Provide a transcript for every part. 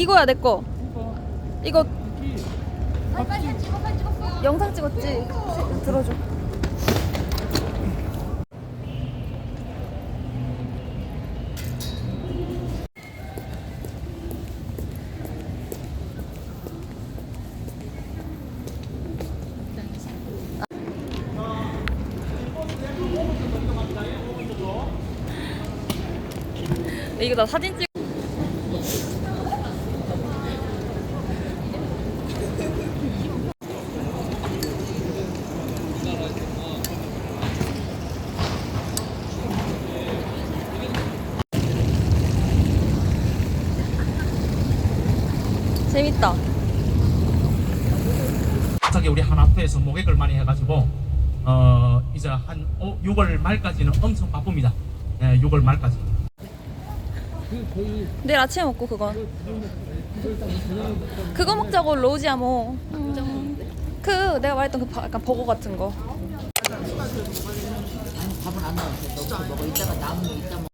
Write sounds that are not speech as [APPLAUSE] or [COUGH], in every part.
이거야 내 거. 이거 빨리 빨리 찍어 빨리 찍었어. 영상 찍었지? 세- 들어줘. 이거 나 사진 찍. 재밌다. 갑자기 우리 한화토에서 모객을 많이 해가지고 어 이제 한 6월 말까지는 엄청 바쁩니다. 네, 6월 말까지. 내일 아침에 먹고 그거. 그거 먹자고 로지아모. 음. 그 내가 말했던 그 바- 약간 버거 같은 거. 밥은 안. 너부터 먹어. 이따가 남은 거 이따 먹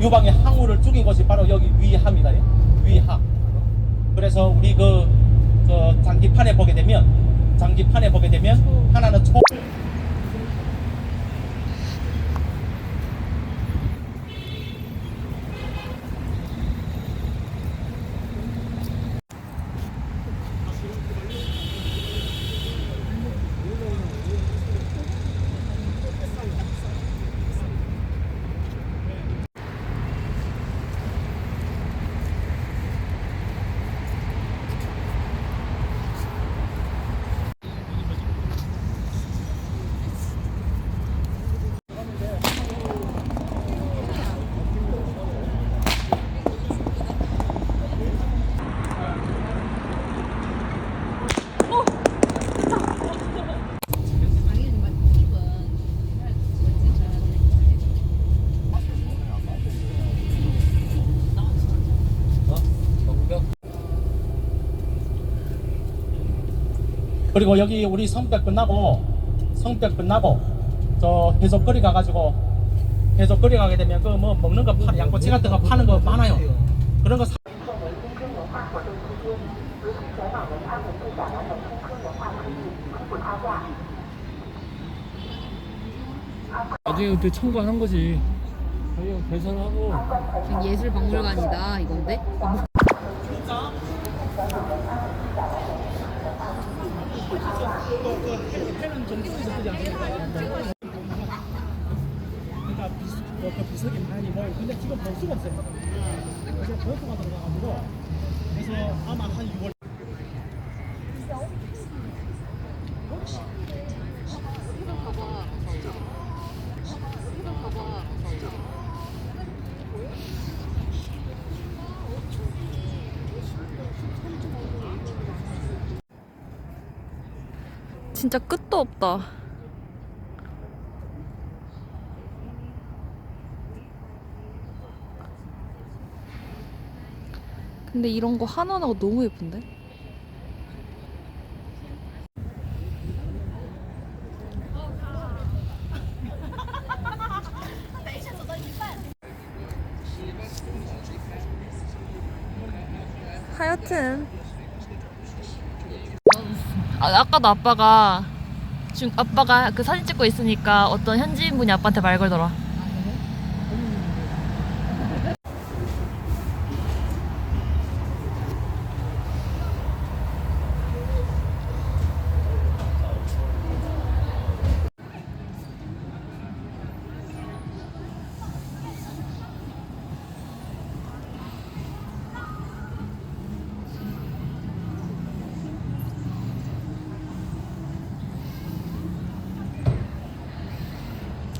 유방에 항우를 죽인 것이 바로 여기 위하입니다. 예? 위하. 그래서 우리 그, 그 장기판에 보게 되면 장기판에 보게 되면 하나는 초 그리고 여기 우리 성벽 끝나고 성벽 끝나고 저 해적거리 가가지고 해적거리 가게 되면 그 뭐 먹는 거 파, 양꼬치 같은 거 파는 거 많아요. 그런 거 사, 나중에 그때 청구하는 거지. 저희가 계산하고 예술 박물관이다 이건데. 그러니까 비스, 뭐, 그 비석이 많이 모여. 근데 지금 볼 수가 없어요. 그래서 보수가 들어가가지고 그래서 아마 한 6월 진짜 끝도 없다. 근데 이런 거 하나하나가 너무 예쁜데? 하여튼 아, 아까도 아빠가 지금 아빠가 그 사진 찍고 있으니까 어떤 현지인 분이 아빠한테 말 걸더라.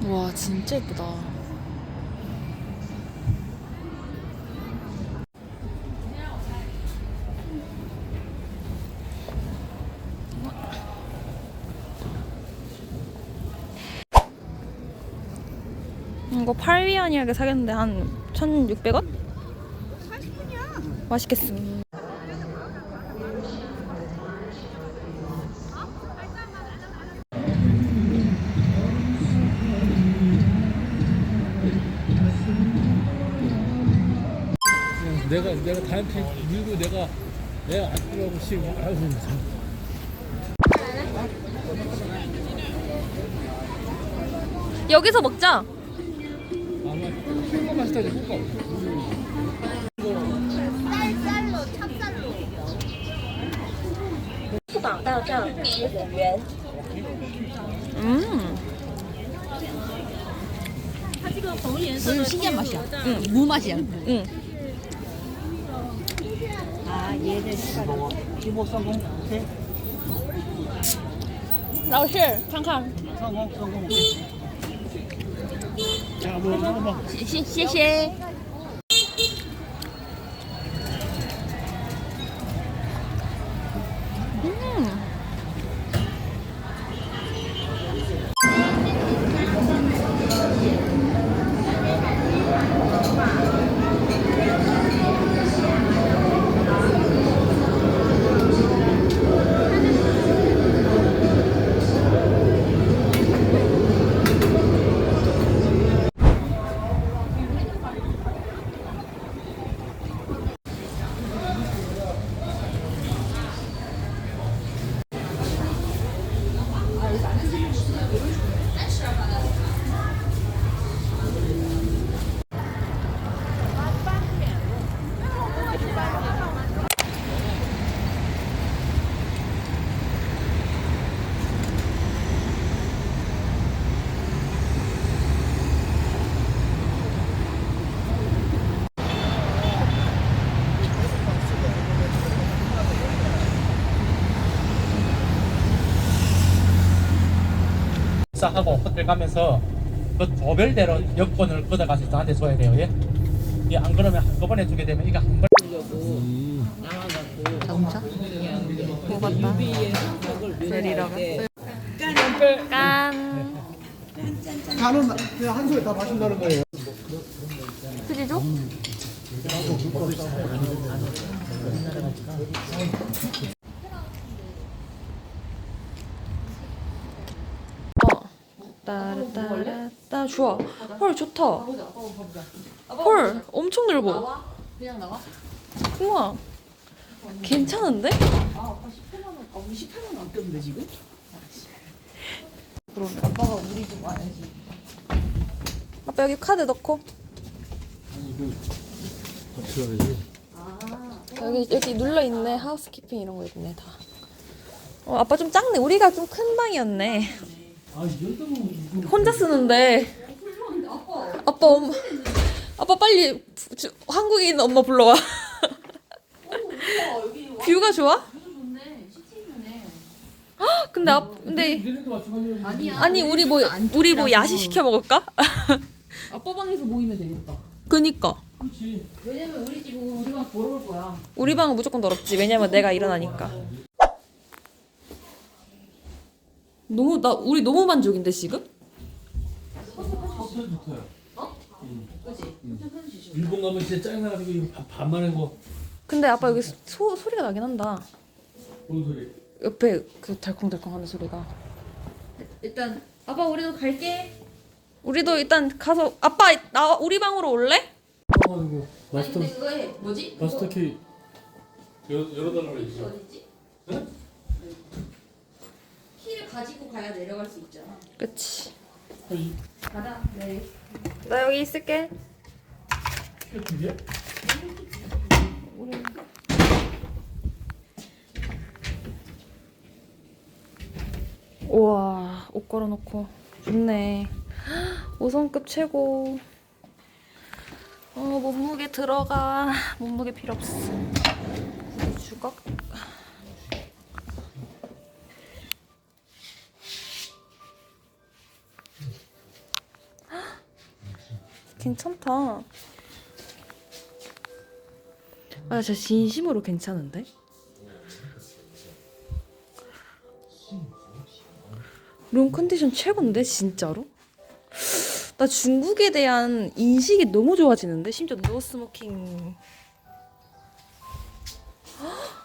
와 진짜 예쁘다. 이거 8위안이하게 사겠는데 한 1,600원? 40분이야. 맛있겠음. 내가 내가 다한테 밀고 내가 내가 안 들어가고 씨 아유 참. 여기서 먹자. 아마 콩가 맛있다 콩가. 음. 무슨 신기한 맛이야. 응, 무 맛이야. 응. 老师，看看。上工，上工。谢谢。谢谢 하고 호텔 가면서 그 조별대로 여권을 걷어가서 저한테 줘야 돼요. 예? 예, 안 그러면 한꺼번에 주게 되면 이거 한 번. 자동차? 먹었다. 내리러 갔어요. 깐. 간은 그냥 한 손에 다 마신다는 거예요. 좋아. 헐 좋다. 헐 엄청 넓어. 그냥 나가? 우와. 괜찮은데? 아, 18만 안 꼈는데 지금? 그러면. 아빠가 우리 집 와야지. 아빠 여기 카드 넣고. 들어야지. 여기 여기 눌러 있네 하우스키핑 이런 거 있네 다. 어 아빠 좀 작네. 우리가 좀 큰 방이었네. 아이 정도면 혼자 쓰는데. 아빠 엄마. 아빠 빨리 주- 있는 엄마 불러와. [LAUGHS] 뷰가 좋아? 헉, 근데 아 근데 아니야. 아니 우리 뭐 우리 뭐 야식 시켜 먹을까? [LAUGHS] 아빠 방에서 모이면 되겠다. 그니까 그렇지. 왜냐면 우리 집은 우리 방올 거야. 우리 방은 무조건 더럽지. 왜냐면 내가 일어나니까. 너무 나 우리 너무 만족인데 지금? 어? 일본 가면 진짜 짜증나가지고 이거 반만한 거 근데 아빠 여기 소 소리가 나긴 한다. 뭔 소리? 옆에 그 달콩달콩 하는 소리가. 일단 아빠 우리도 갈게. 우리도 일단 가서 아빠 나 우리 방으로 올래? 가지고 마스터 근데 그거 해. 뭐지? 마스터 키 열어 열어 달라고 그랬지. 어딨지? 응? 가야 내려갈 수 있잖아. 그치. 이 가자. 네. 나 여기 있을게. 키가 두 개? 우와 옷 걸어놓고 좋네. 5성급 최고. 어 몸무게 들어가. 몸무게 필요 없어. 주걱. 괜찮다. 아, 진짜 진심으로 괜찮은데? 룸 컨디션 최고인데 진짜로? 나 중국에 대한 인식이 너무 좋아지는데 심지어 노 스모킹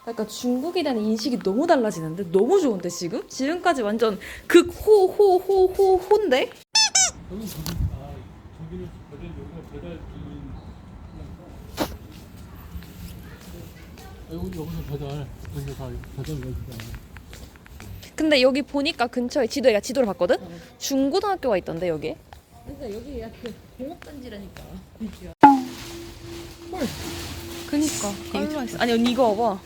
약간 중국에 대한 인식이 너무 달라지는데 너무 좋은데 지금? 지금까지 완전 극호 호호호 호인데? 저는 저기 아 저기는 배달 여기가 배달 이 여기 여기서 배달 여기서 다 배달 여기다. 근데 여기 보니까 근처에 지도에 지도를 봤거든? 중고등학교가 있던데 여기 그러니까 여기 약간 공업단지라니까. 그니까 깔라 있어. 아니 언니 이거 봐봐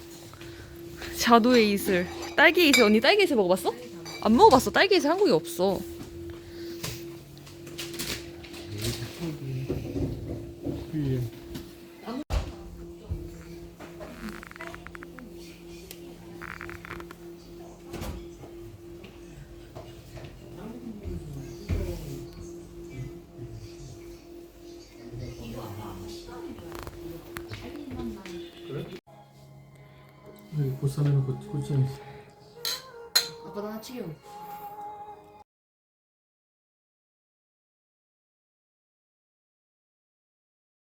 자두의 이슬 딸기 이슬 언니 딸기 이슬 먹어봤어? 안 먹어봤어 딸기 이슬 한국에 없어 보쌈에는 고추장 있어. 아빠 나 치료.